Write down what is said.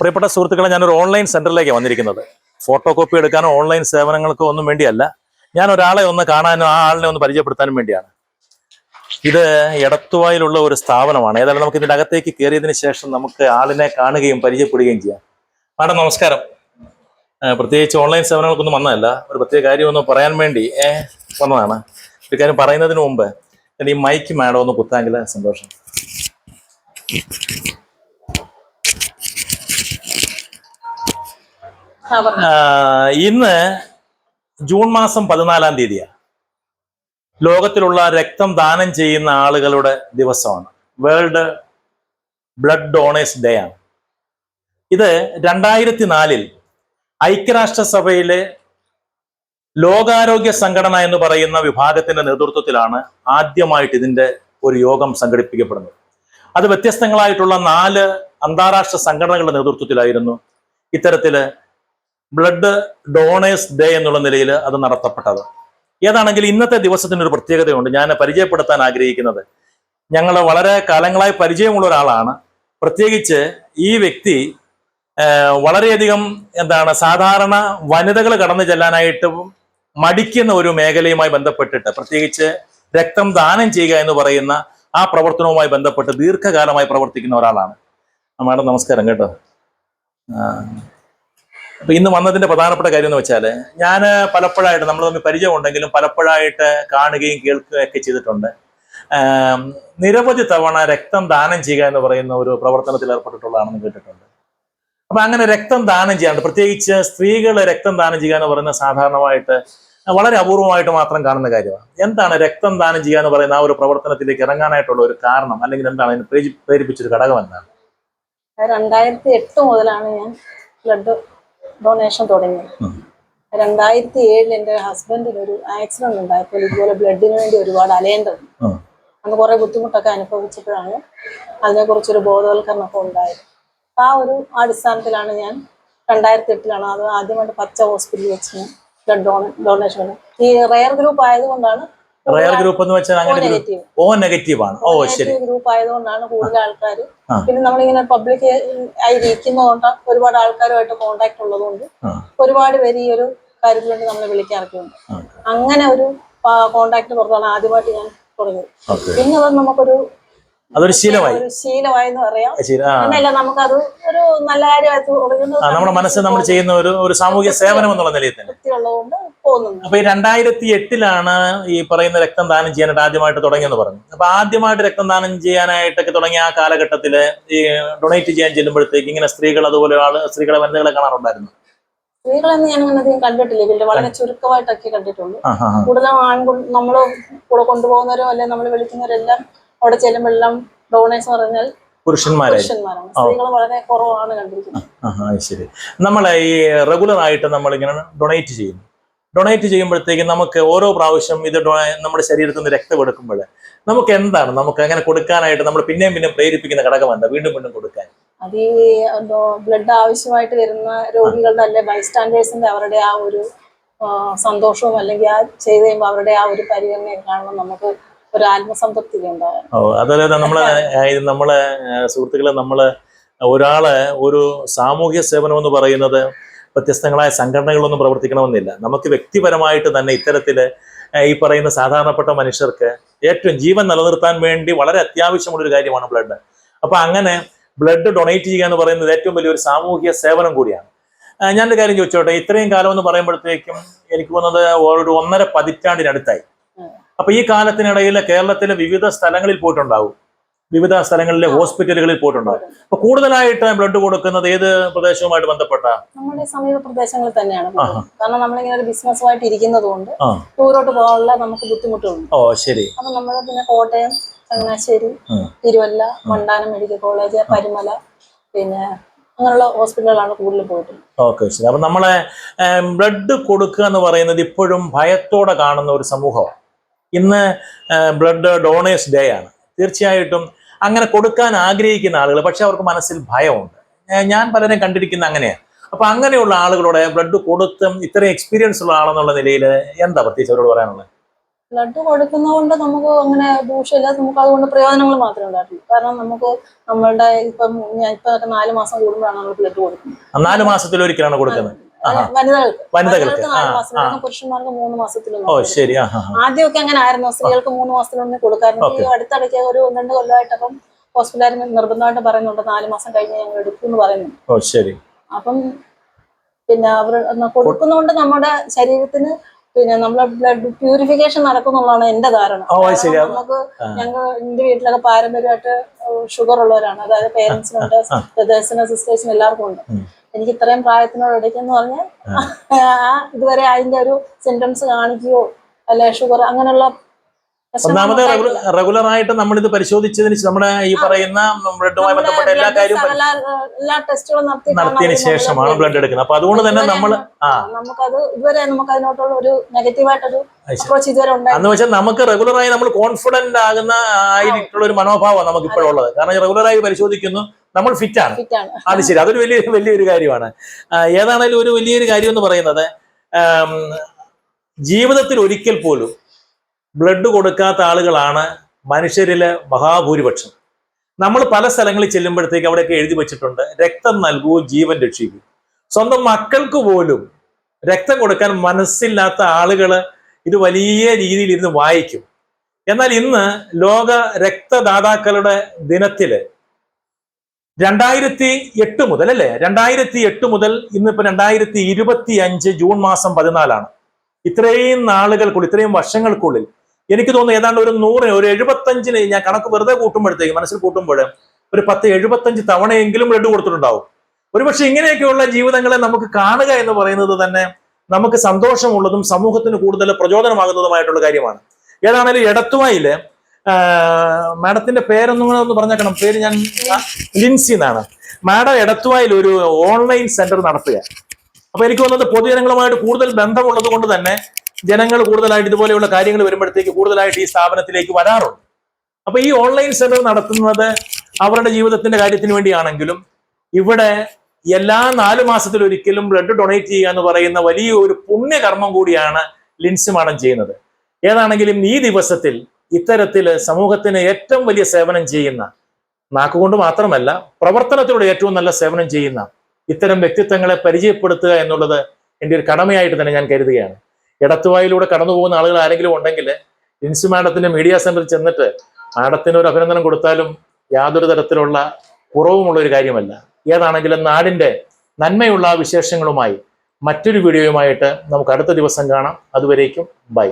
പ്രിയപ്പെട്ട സുഹൃത്തുക്കളെ ഞാനൊരു ഓൺലൈൻ സെന്ററിലേക്ക് വന്നിരിക്കുന്നത്. ഫോട്ടോ കോപ്പി എടുക്കാനോ ഓൺലൈൻ സേവനങ്ങൾക്കോ ഒന്നും വേണ്ടിയല്ല. ഞാൻ ഒരാളെ ഒന്ന് കാണാനും ആ ആളിനെ ഒന്ന് പരിചയപ്പെടുത്താനും വേണ്ടിയാണ്. ഇത് എടത്തുവായിലുള്ള ഒരു സ്ഥാപനമാണ്. ഏതായാലും നമുക്ക് ഇതിന്റെ അകത്തേക്ക് കയറിയതിന് ശേഷം നമുക്ക് ആളിനെ കാണുകയും പരിചയപ്പെടുകയും ചെയ്യാം. മാഡം നമസ്കാരം. പ്രത്യേകിച്ച് ഓൺലൈൻ സേവനങ്ങൾക്കൊന്നും വന്നതല്ല. ഒരു പ്രത്യേക കാര്യം ഒന്ന് പറയാൻ വേണ്ടി വന്നതാണ്. ഒരു കാര്യം പറയുന്നതിന് മുമ്പ് ഈ മൈക്ക് മാഡം ഒന്ന് കുത്താമെങ്കിൽ സന്തോഷം. ഇന്ന് ജൂൺ മാസം പതിനാലാം തീയതിയാണ്. ലോകത്തിലുള്ള രക്തം ദാനം ചെയ്യുന്ന ആളുകളുടെ ദിവസമാണ്. വേൾഡ് ബ്ലഡ് ഡോണേഴ്സ് ഡേ ആണ്. ഇത് രണ്ടായിരത്തി നാലിൽ ഐക്യരാഷ്ട്രസഭയിലെ ലോകാരോഗ്യ സംഘടന എന്ന് പറയുന്ന വിഭാഗത്തിന്റെ നേതൃത്വത്തിലാണ് ആദ്യമായിട്ട് ഇതിന്റെ ഒരു യോഗം സംഘടിപ്പിക്കപ്പെടുന്നത്. അത് വ്യത്യസ്തങ്ങളായിട്ടുള്ള നാല് അന്താരാഷ്ട്ര സംഘടനകളുടെ നേതൃത്വത്തിലായിരുന്നു. ഇത്തരത്തിൽ ബ്ലഡ് ഡോണേഴ്സ് ഡേ എന്നുള്ള നിലയിൽ അത് നടത്തപ്പെട്ടത്. ഏതാണെങ്കിൽ ഇന്നത്തെ ദിവസത്തിന് ഒരു പ്രത്യേകതയുണ്ട്. ഞാൻ പരിചയപ്പെടുത്താൻ ആഗ്രഹിക്കുന്നത്. ഞങ്ങൾ വളരെ കാലങ്ങളായി പരിചയമുള്ള ഒരാളാണ്. പ്രത്യേകിച്ച് ഈ വ്യക്തി വളരെയധികം എന്താണ് സാധാരണ വനിതകൾ കടന്നു ചെല്ലാനായിട്ട് മടിക്കുന്ന ഒരു മേഖലയുമായി ബന്ധപ്പെട്ടിട്ട് പ്രത്യേകിച്ച് രക്തം ദാനം ചെയ്യുക എന്ന് പറയുന്ന ആ പ്രവർത്തനവുമായി ബന്ധപ്പെട്ട് ദീർഘകാലമായി പ്രവർത്തിക്കുന്ന ഒരാളാണ്. മാഡം നമസ്കാരം കേട്ടോ. ആ, അപ്പൊ ഇന്ന് വന്നതിന്റെ പ്രധാനപ്പെട്ട കാര്യം എന്ന് വെച്ചാൽ ഞാൻ പലപ്പോഴായിട്ട് നമ്മൾ തമ്മിൽ പരിചയമുണ്ടെങ്കിലും പലപ്പോഴായിട്ട് കാണുകയും കേൾക്കുകയും ഒക്കെ ചെയ്തിട്ടുണ്ട് നിരവധി തവണ രക്തം ദാനം ചെയ്യുക എന്ന് പറയുന്ന ഒരു പ്രവർത്തനത്തിൽ ഏർപ്പെട്ടിട്ടുള്ളതാണെന്ന് കേട്ടിട്ടുണ്ട്. അപ്പൊ അങ്ങനെ രക്തം ദാനം ചെയ്യാറുണ്ട്. പ്രത്യേകിച്ച് സ്ത്രീകൾ രക്തം ദാനം ചെയ്യുക എന്ന് പറയുന്ന സാധാരണമായിട്ട് വളരെ അപൂർവമായിട്ട് മാത്രം കാണുന്ന കാര്യമാണ്. എന്താണ് രക്തം ദാനം ചെയ്യുക എന്ന് പറയുന്ന ആ ഒരു പ്രവർത്തനത്തിലേക്ക് ഇറങ്ങാനായിട്ടുള്ള ഒരു കാരണം അല്ലെങ്കിൽ എന്താണ് അതിന് പ്രേരി- പ്രേരിപ്പിച്ചൊരു ഘടകം എന്താണ് രണ്ടായിരത്തി എട്ട് മുതലാണ് ഞാൻ ബ്ലഡ് ഡൊണേഷൻ തുടങ്ങി. രണ്ടായിരത്തി ഏഴിൽ എന്റെ ഹസ്ബൻഡിന് ഒരു ആക്സിഡന്റ് ഉണ്ടായപ്പോൾ ഇതുപോലെ ബ്ലഡിന് വേണ്ടി ഒരുപാട് അലയേണ്ടത്. അന്ന് കുറെ ബുദ്ധിമുട്ടൊക്കെ അനുഭവിച്ചപ്പോഴാണ് അതിനെക്കുറിച്ചൊരു ബോധവൽക്കരണമൊക്കെ ഉണ്ടായത് അപ്പൊ ആ ഒരു അടിസ്ഥാനത്തിലാണ് ഞാൻ രണ്ടായിരത്തി എട്ടിലാണ് അത് ആദ്യമായിട്ട് പച്ച ഹോസ്പിറ്റലിൽ വെച്ച് ബ്ലഡ് ഡോണ ഡൊണേഷൻ ഈ റയർ ഗ്രൂപ്പ് ആയതുകൊണ്ടാണ് റയർ ഗ്രൂപ്പ് എന്ന് വെച്ചാൽ അങ്ങനെ ഓ നെഗറ്റീവ് ആണ്. ഓ ശരി. ഗ്രൂപ്പ് ആയതുകൊണ്ടാണ് കൂടുതൽ ആൾക്കാർ. പിന്നെ നമ്മളിങ്ങനെ പബ്ലിക് ആയി ഇരിക്കുന്നതുകൊണ്ട് ഒരുപാട് ആൾക്കാരുമായിട്ട് കോണ്ടാക്ട് ഉള്ളതുകൊണ്ട്. ഒരുപാട് പേര് ഈ ഒരു കാര്യത്തിന് വേണ്ടി നമ്മളെ വിളിക്കാറൊക്കെ ഉണ്ട് അങ്ങനെ ഒരു കോണ്ടാക്ട് പുറത്താണ് ആദ്യമായിട്ട് ഞാൻ തുടങ്ങിയത്. പിന്നെ അത് നമുക്കൊരു അതൊരു ശീലമായി. ശീലമായി എന്ന് പറയാം. ഒരു നല്ല കാര്യമായിട്ട് നമ്മുടെ മനസ്സിൽ നമ്മൾ ചെയ്യുന്ന ഒരു ഒരു സാമൂഹ്യ സേവനം എന്നുള്ള നിലയിൽ തന്നെ. അപ്പൊ ഈ രണ്ടായിരത്തി എട്ടിലാണ് ഈ പറയുന്ന രക്തം ദാനം ചെയ്യാനായിട്ട് ആദ്യമായിട്ട് തുടങ്ങിയെന്ന് പറഞ്ഞു. അപ്പൊ ആദ്യമായിട്ട് രക്തം ദാനം ചെയ്യാനായിട്ടൊക്കെ തുടങ്ങിയ ആ കാലഘട്ടത്തിൽ ഈ ഡൊണേറ്റ് ചെയ്യാൻ ചെല്ലുമ്പോഴത്തേക്ക് ഇങ്ങനെ സ്ത്രീകൾ അതുപോലെ ആൾ സ്ത്രീകളെ വനിതകളെ കാണാറുണ്ടായിരുന്നു. സ്ത്രീകളെന്ന് ഞാൻ അങ്ങനെ അധികം കണ്ടിട്ടില്ല. ഇതിന്റെ വളരെ ചുരുക്കമായിട്ടൊക്കെ കണ്ടിട്ടുള്ളൂ. കൂടുതലും ആൺകുട്ടി നമ്മൾ കൂടെ കൊണ്ടുപോകുന്നവരോ അല്ലെങ്കിൽ നമ്മൾ വിളിക്കുന്നവരെല്ലാം അവിടെ ചെല്ലുമ്പോഴെല്ലാം ഡോണേഴ്സ് പറഞ്ഞാൽ പുരുഷന്മാരാണ്. സ്ത്രീകൾ വളരെ കുറവാണ് കണ്ടിരിക്കുന്നത്. ശരി. നമ്മളെ ഈ റെഗുലർ ആയിട്ട് നമ്മളിങ്ങനെ ഡൊണേറ്റ് ചെയ്യുന്നു. ഡൊണേറ്റ് ചെയ്യുമ്പോഴത്തേക്ക് നമുക്ക് ഓരോ പ്രാവശ്യം ഇത് നമ്മുടെ ശരീരത്തിൽ നിന്ന് രക്തം എടുക്കുമ്പോൾ നമുക്ക് എന്താണ്? നമുക്ക് അങ്ങനെ കൊടുക്കാനായിട്ട് നമ്മൾ പിന്നെയും പിന്നെയും പ്രേരിപ്പിക്കുന്ന ഘടകം എന്താ? വീണ്ടും വീണ്ടും കൊടുക്കാൻ. അത് ഈ ബ്ലഡ് ആവശ്യമായിട്ട് വരുന്ന രോഗികളുടെ അല്ലെ ബൈസ്റ്റാൻഡേഴ്സിന്റെ അവരുടെ ആ ഒരു സന്തോഷവും അല്ലെങ്കിൽ ആ ചെയ്ത് കഴിയുമ്പോൾ അവരുടെ ആ ഒരു പരിഗണന കാണുമ്പോൾ നമുക്ക് ഒരു ആത്മസംതൃപ്തി അതുപോലെ നമ്മളെ നമ്മളെ സുഹൃത്തുക്കളെ നമ്മൾ ഒരാൾ ഒരു സാമൂഹ്യ സേവനം എന്ന് പറയുന്നത് വ്യത്യസ്തങ്ങളായ സംഘടനകളൊന്നും പ്രവർത്തിക്കണമെന്നില്ല. നമുക്ക് വ്യക്തിപരമായിട്ട് തന്നെ ഇത്തരത്തിൽ ഈ പറയുന്ന സാധാരണപ്പെട്ട മനുഷ്യർക്ക് ഏറ്റവും ജീവൻ നിലനിർത്താൻ വേണ്ടി വളരെ അത്യാവശ്യമുള്ള ഒരു കാര്യമാണ് ബ്ലഡ് അപ്പൊ അങ്ങനെ ബ്ലഡ് ഡൊണേറ്റ് ചെയ്യുക എന്ന് പറയുന്നത് ഏറ്റവും വലിയൊരു സാമൂഹ്യ സേവനം കൂടിയാണ്. ഞാനൊരു കാര്യം ചോദിച്ചോട്ടെ? ഇത്രയും കാലം എന്ന് പറയുമ്പോഴത്തേക്കും എനിക്ക് തോന്നുന്നത് ഒരു ഒന്നര പതിറ്റാണ്ടിനടുത്തായി. അപ്പൊ ഈ കാലത്തിനിടയിൽ കേരളത്തിലെ വിവിധ സ്ഥലങ്ങളിൽ പോയിട്ടുണ്ടാവും. വിവിധ സ്ഥലങ്ങളിലെ ഹോസ്പിറ്റലുകളിൽ പോയിട്ടുണ്ടാവും. അപ്പൊ കൂടുതലായിട്ട് ബ്ലഡ് കൊടുക്കുന്നത് ഏത് പ്രദേശവുമായിട്ട് ബന്ധപ്പെട്ട? നമ്മുടെ സമീപ പ്രദേശങ്ങളിൽ തന്നെയാണ് കാരണം നമ്മളിങ്ങനെ ഒരു ബിസിനസ്സുമായിട്ട് ഇരിക്കുന്നത് കൊണ്ട് ടൂറോട്ട് ദൂരോട്ട് പോകാനുള്ള നമുക്ക് ബുദ്ധിമുട്ടുണ്ട് ഓ ശരി. അപ്പൊ നമ്മൾ പിന്നെ കോട്ടയം ചങ്ങനാശ്ശേരി. തിരുവല്ല മണ്ടാനം മെഡിക്കൽ കോളേജ് പരിമല പിന്നെ അങ്ങനെയുള്ള ഹോസ്പിറ്റലുകളാണ് കൂടുതൽ പോയിട്ടുള്ളത്. ഓക്കെ ശരി. അപ്പൊ നമ്മളെ ബ്ലഡ് കൊടുക്കുക എന്ന് പറയുന്നത് ഇപ്പോഴും ഭയത്തോടെ കാണുന്ന ഒരു സമൂഹമാണ്. ഇന്ന് ബ്ലഡ് ഡോണേഴ്സ് ഡേ ആണ്. തീർച്ചയായിട്ടും അങ്ങനെ കൊടുക്കാൻ ആഗ്രഹിക്കുന്ന ആളുകൾ പക്ഷെ അവർക്ക് മനസ്സിൽ ഭയമുണ്ട്. ഞാൻ പലരെയും കണ്ടിരിക്കുന്ന അങ്ങനെയാണ്. അപ്പൊ അങ്ങനെയുള്ള ആളുകളോട് ബ്ലഡ് കൊടുത്തും ഇത്രയും എക്സ്പീരിയൻസ് ഉള്ള ആളെന്നുള്ള നിലയിൽ എന്താ പ്രത്യേകിച്ച് അവരോട് പറയാനുള്ളത്? ബ്ലഡ് കൊടുക്കുന്നതുകൊണ്ട് നമുക്ക് അങ്ങനെ ദൂഷ്യമില്ല നമുക്ക് അതുകൊണ്ട് പ്രയോജനങ്ങൾ മാത്രമേ ഉണ്ടായിട്ടുള്ളൂ കാരണം നമുക്ക് നമ്മളുടെ ഇപ്പം ഞാൻ ഇപ്പൊ നാല് മാസം കൂടുമ്പോഴാണ് നമ്മൾ ബ്ലഡ് കൊടുക്കുന്നത്. നാല് മാസത്തിൽ ഒരിക്കലാണ് കൊടുക്കുന്നത്. വനിതകൾക്ക്. നാല് പുരുഷന്മാർക്ക് മൂന്ന് മാസത്തിലൊന്നും ഓ ശരി. ആദ്യമൊക്കെ അങ്ങനെ ആയിരുന്നു. സ്ത്രീകൾക്ക് മൂന്ന് മാസത്തിലൊന്നും കൊടുക്കാറുണ്ട് ഈ അടുത്തിടയ്ക്ക് ഒരു ഒന്ന് രണ്ട് കൊല്ലമായിട്ടപ്പം ഹോസ്പിറ്റലിൽ നിർബന്ധമായിട്ട് പറയുന്നുണ്ട്. നാല് മാസം കഴിഞ്ഞ് ഞങ്ങൾ എടുക്കും എന്ന് പറയുന്നുണ്ട്. ഓ ശരി. അപ്പം പിന്നെ അവർ കൊടുക്കുന്നതുകൊണ്ട് നമ്മുടെ ശരീരത്തിന് പിന്നെ നമ്മളെ ബ്ലഡ് പ്യൂരിഫിക്കേഷൻ നടക്കുന്നുള്ളതാണ് എന്റെ ധാരണ. കാരണം നമുക്ക് ഞങ്ങൾ എന്റെ വീട്ടിലൊക്കെ പാരമ്പര്യമായിട്ട് ഷുഗർ ഉള്ളവരാണ്. അതായത് പേരൻസിനുണ്ട് ബ്രദേഴ്സിനും സിസ്റ്റേഴ്സിനും എല്ലാവർക്കും ഉണ്ട്. എനിക്ക് ഇത്രയും പ്രായത്തിനോട് ഇടയ്ക്കെന്ന് പറഞ്ഞാൽ ഇതുവരെ അതിന്റെ ഒരു സിംറ്റംസ് കാണിക്കുകയോ അല്ലെ ഷുഗർ അങ്ങനെയുള്ള ഒന്നാമത് റെഗുലർ ആയിട്ട് നമ്മൾ ഇത് പരിശോധിച്ചതിന് നമ്മുടെ ഈ പറയുന്ന ബ്ലഡുമായി ബന്ധപ്പെട്ട എല്ലാ കാര്യവും എല്ലാ ടെസ്റ്റുകളും നടത്തിയതിന് ശേഷമാണ് ബ്ലഡ് എടുക്കുന്നത്. അപ്പൊ അതുകൊണ്ട് തന്നെ നമ്മൾ ആ. നമുക്കത് ഇതുവരെ നമുക്ക് അതിനോട്ടുള്ള ഒരു നെഗറ്റീവായിട്ടൊരു അത് അപ്രോച്ച് ഇതുവരെ ഉണ്ടായി അന്ന് വെച്ചാൽ നമുക്ക് റെഗുലർ ആയി നമ്മൾ കോൺഫിഡന്റ് ആകുന്ന ആയിട്ടുള്ള ഒരു മനോഭാവമാണ് നമുക്ക് ഇപ്പോഴുള്ളത്. കാരണം റെഗുലർ ആയി പരിശോധിക്കുന്നു നമ്മൾ ഫിറ്റ് ആണ്. ഫിറ്റാണ് അത് ശരി. അതൊരു വലിയ വലിയൊരു കാര്യമാണ്. ഏതാണേലും ഒരു വലിയൊരു കാര്യം എന്ന് പറയുന്നത് ജീവിതത്തിൽ ഒരിക്കൽ പോലും ബ്ലഡ് കൊടുക്കാത്ത ആളുകളാണ് മനുഷ്യരിൽ മഹാഭൂരിപക്ഷം. നമ്മൾ പല സ്ഥലങ്ങളിൽ ചെല്ലുമ്പോഴത്തേക്ക് അവിടെയൊക്കെ എഴുതി വെച്ചിട്ടുണ്ട് രക്തം നൽകൂ ജീവൻ രക്ഷിക്കൂ സ്വന്തം മക്കൾക്ക് പോലും രക്തം കൊടുക്കാൻ മനസ്സില്ലാത്ത ആളുകൾ ഇത് വലിയ രീതിയിൽ ഇരുന്ന് വായിക്കും. എന്നാൽ ഇന്ന് ലോക രക്തദാതാക്കളുടെ ദിനത്തിൽ രണ്ടായിരത്തി എട്ട് മുതൽ അല്ലേ? രണ്ടായിരത്തി എട്ട് മുതൽ ഇന്നിപ്പോ രണ്ടായിരത്തി ഇരുപത്തി അഞ്ച് ജൂൺ മാസം പതിനാലാണ്. ഇത്രയും നാളുകൾക്കുള്ളിൽ ഇത്രയും വർഷങ്ങൾക്കുള്ളിൽ എനിക്ക് തോന്നുന്നു ഏതാണ്ട് ഒരു നൂറിന് ഒരു എഴുപത്തഞ്ചിന് ഞാൻ കണക്ക് വെറുതെ കൂട്ടുമ്പോഴത്തേക്ക് മനസ്സിൽ കൂട്ടുമ്പോൾ ഒരു പത്ത് എഴുപത്തഞ്ച് തവണയെങ്കിലും ബ്ലഡ് കൊടുത്തിട്ടുണ്ടാവും. ഒരുപക്ഷെ ഇങ്ങനെയൊക്കെയുള്ള ജീവിതങ്ങളെ നമുക്ക് കാണുക എന്ന് പറയുന്നത് തന്നെ നമുക്ക് സന്തോഷമുള്ളതും സമൂഹത്തിന് കൂടുതൽ പ്രചോദനമാകുന്നതുമായിട്ടുള്ള കാര്യമാണ്. ഏതാണേലും എടത്തുവായിൽ മാഡത്തിന്റെ പേരൊന്നും കൂടെ ഒന്ന് പറഞ്ഞേക്കണം. പേര് ഞാൻ ലിൻസി എന്നാണ്. മാഡം എടത്തുവായിൽ ഒരു ഓൺലൈൻ സെന്റർ നടത്തുക അപ്പൊ എനിക്ക് തോന്നുന്നത് പൊതുജനങ്ങളുമായിട്ട് കൂടുതൽ ബന്ധമുള്ളത് കൊണ്ട് തന്നെ ജനങ്ങൾ കൂടുതലായിട്ട് ഇതുപോലെയുള്ള കാര്യങ്ങൾ വരുമ്പോഴത്തേക്ക് കൂടുതലായിട്ട് ഈ സ്ഥാപനത്തിലേക്ക് വരാറുണ്ട്. അപ്പൊ ഈ ഓൺലൈൻ സെമിനർ നടത്തുന്നത് അവരുടെ ജീവിതത്തിന്റെ കാര്യത്തിന് വേണ്ടിയാണെങ്കിലും ഇവിടെ എല്ലാ നാല് മാസത്തിലൊരിക്കലും ബ്ലഡ് ഡൊണേറ്റ് ചെയ്യുക എന്ന് പറയുന്ന വലിയ ഒരു പുണ്യകർമ്മം കൂടിയാണ് ലിൻസ് മാഡം ചെയ്യുന്നത്. ഏതാണെങ്കിലും ഈ ദിവസത്തിൽ ഇത്തരത്തിൽ സമൂഹത്തിന് ഏറ്റവും വലിയ സേവനം ചെയ്യുന്ന നാക്കുകൊണ്ട് മാത്രമല്ല പ്രവർത്തനത്തിലൂടെ ഏറ്റവും നല്ല സേവനം ചെയ്യുന്ന ഇത്തരം വ്യക്തിത്വങ്ങളെ പരിചയപ്പെടുത്തുക എന്നുള്ളത് എന്റെ ഒരു കടമയായിട്ട് തന്നെ ഞാൻ കരുതുകയാണ്. ഇടത്തുവായിലൂടെ കടന്നു പോകുന്ന ആളുകൾ ആരെങ്കിലും ഉണ്ടെങ്കിൽ ലിൻസി മാഡത്തിന്റെ മീഡിയ സെന്ററിൽ ചെന്നിട്ട് മാഡത്തിന് ഒരു അഭിനന്ദനം കൊടുത്താലും യാതൊരു തരത്തിലുള്ള കുറവുമുള്ള ഒരു കാര്യമല്ല. ഏതാണെങ്കിലും നാടിന്റെ നന്മയുള്ള വിശേഷങ്ങളുമായി മറ്റൊരു വീഡിയോയുമായിട്ട് നമുക്ക് അടുത്ത ദിവസം കാണാം. അതുവരേക്കും ബൈ.